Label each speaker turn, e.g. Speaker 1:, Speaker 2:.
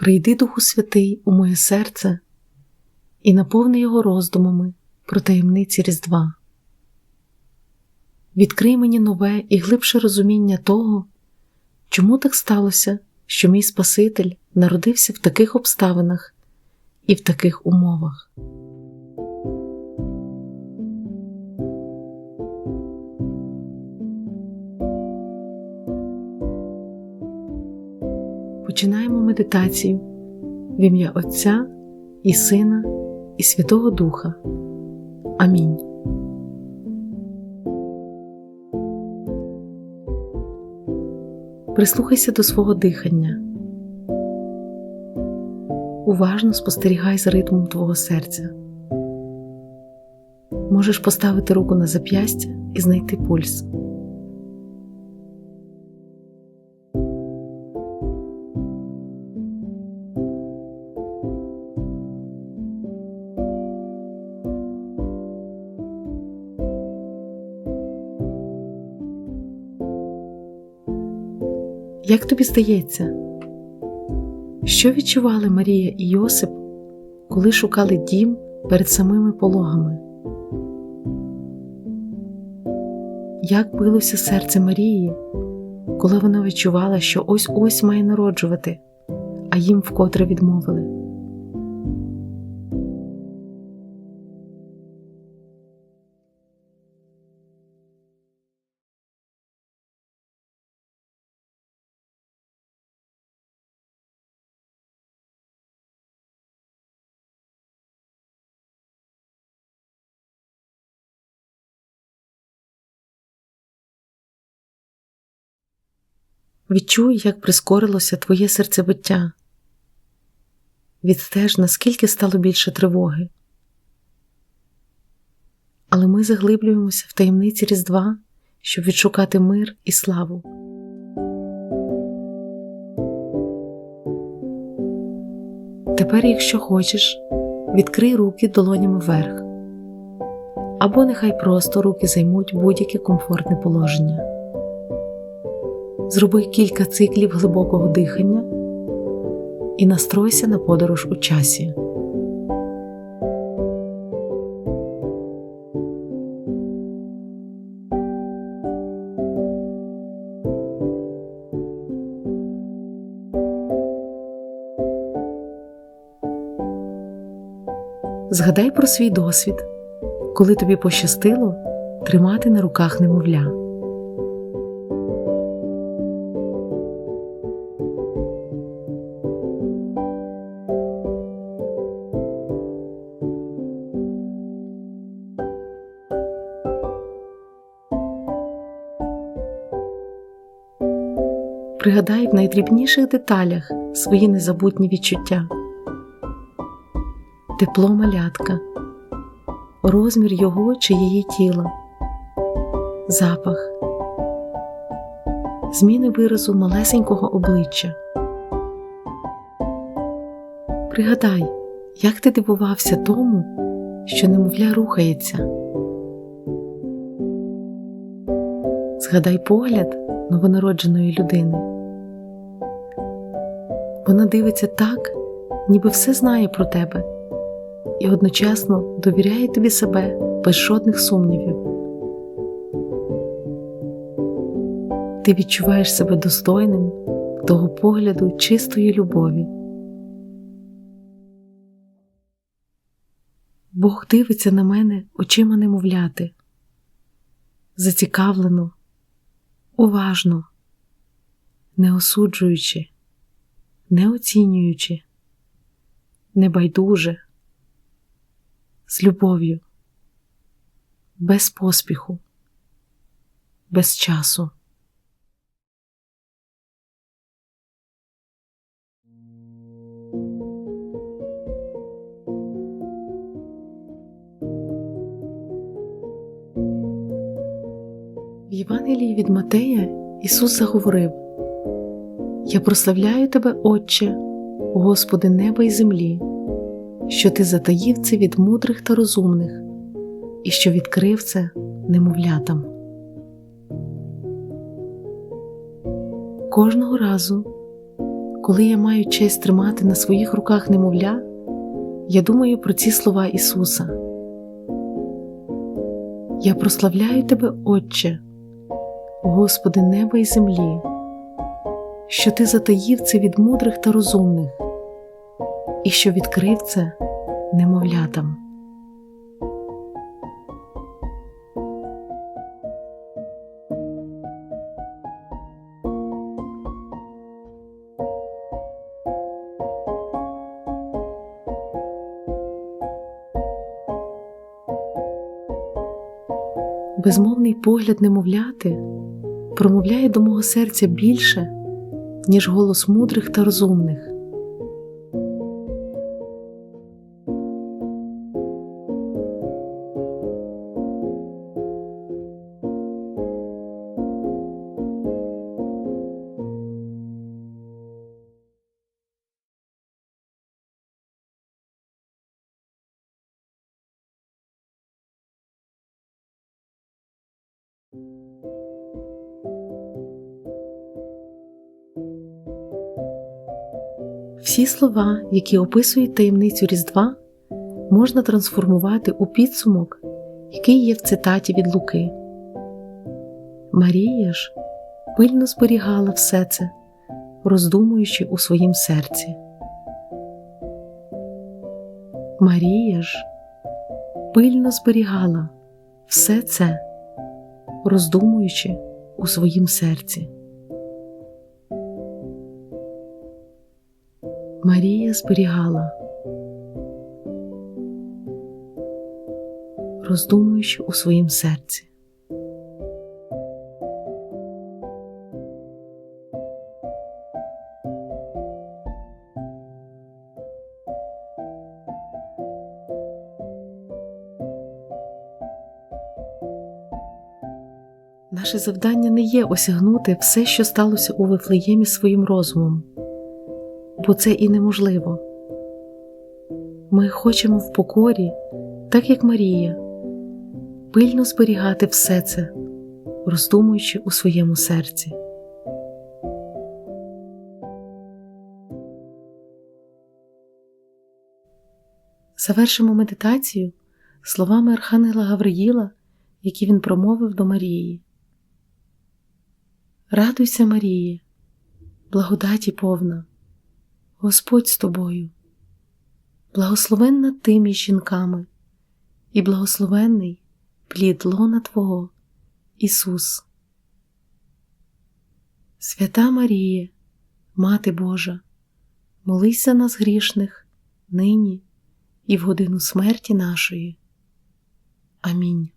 Speaker 1: Прийди Духу Святий у моє серце і наповни його роздумами про таємниці Різдва. Відкрий мені нове і глибше розуміння того, чому так сталося, що мій Спаситель народився в таких обставинах і в таких умовах. Починаємо медитацію в ім'я Отця і Сина, і Святого Духа. Амінь. Прислухайся до свого дихання. Уважно спостерігай за ритмом твого серця. Можеш поставити руку на зап'ястя і знайти пульс. Як тобі здається, що відчували Марія і Йосип, коли шукали дім перед самими пологами? Як билося серце Марії, коли вона відчувала, що ось ось має народжувати, а їм вкотре відмовили? Відчуй, як прискорилося твоє серцебиття. Відстеж, наскільки стало більше тривоги. Але ми заглиблюємося в таємниці Різдва, щоб відшукати мир і славу. Тепер, якщо хочеш, відкрий руки долонями вверх, або нехай просто руки займуть будь-яке комфортне положення. Зроби кілька циклів глибокого дихання і настройся на подорож у часі. Згадай про свій досвід, коли тобі пощастило тримати на руках немовля. Пригадай в найдрібніших деталях свої незабутні відчуття, тепло малятка, розмір його чи її тіла, запах, зміни виразу малесенького обличчя. Пригадай, як ти дивувався тому, що немовля рухається. Згадай погляд новонародженої людини. Вона дивиться так, ніби все знає про тебе, і одночасно довіряє тобі себе без жодних сумнівів. Ти відчуваєш себе достойним того погляду чистої любові. Бог дивиться на мене очима немовляти, зацікавлено, уважно, не осуджуючи, не оцінюючи, небайдуже, з любов'ю, без поспіху, без часу. В Євангелії від Матея Ісус заговорив: Я прославляю Тебе, Отче, Господи неба й землі, що Ти затаїв це від мудрих та розумних, і що відкрив це немовлятам. Кожного разу, Коли я маю честь тримати на своїх руках немовля, я думаю про ці слова Ісуса. Я прославляю Тебе, Отче, Господи неба і землі, що Ти затаїв це від мудрих та розумних, і що відкрив це немовлятам. Безмовний погляд немовляти промовляє до мого серця більше, ніж голос мудрих та розумних. Всі слова, які описують таємницю Різдва, можна трансформувати у підсумок, який є в цитаті від Луки. Марія ж пильно зберігала все це, роздумуючи у своїм серці. Марія ж пильно зберігала все це, роздумуючи у своїм серці. Марія зберігала, роздумуючи у своїм серці. Наше завдання не є осягнути все, що сталося у Вифлеємі своїм розумом бо це і неможливо. Ми хочемо в покорі, так як Марія, пильно зберігати все це, роздумуючи у своєму серці. Завершимо медитацію словами Архангела Гавриїла, які він промовив до Марії. Радуйся, Маріє, благодаті повна. Господь з тобою, благословенна ти між жінками, і благословенний плід лона Твого, Ісус. Свята Марія, Мати Божа, молись за нас грішних, нині і в годину смерті нашої. Амінь.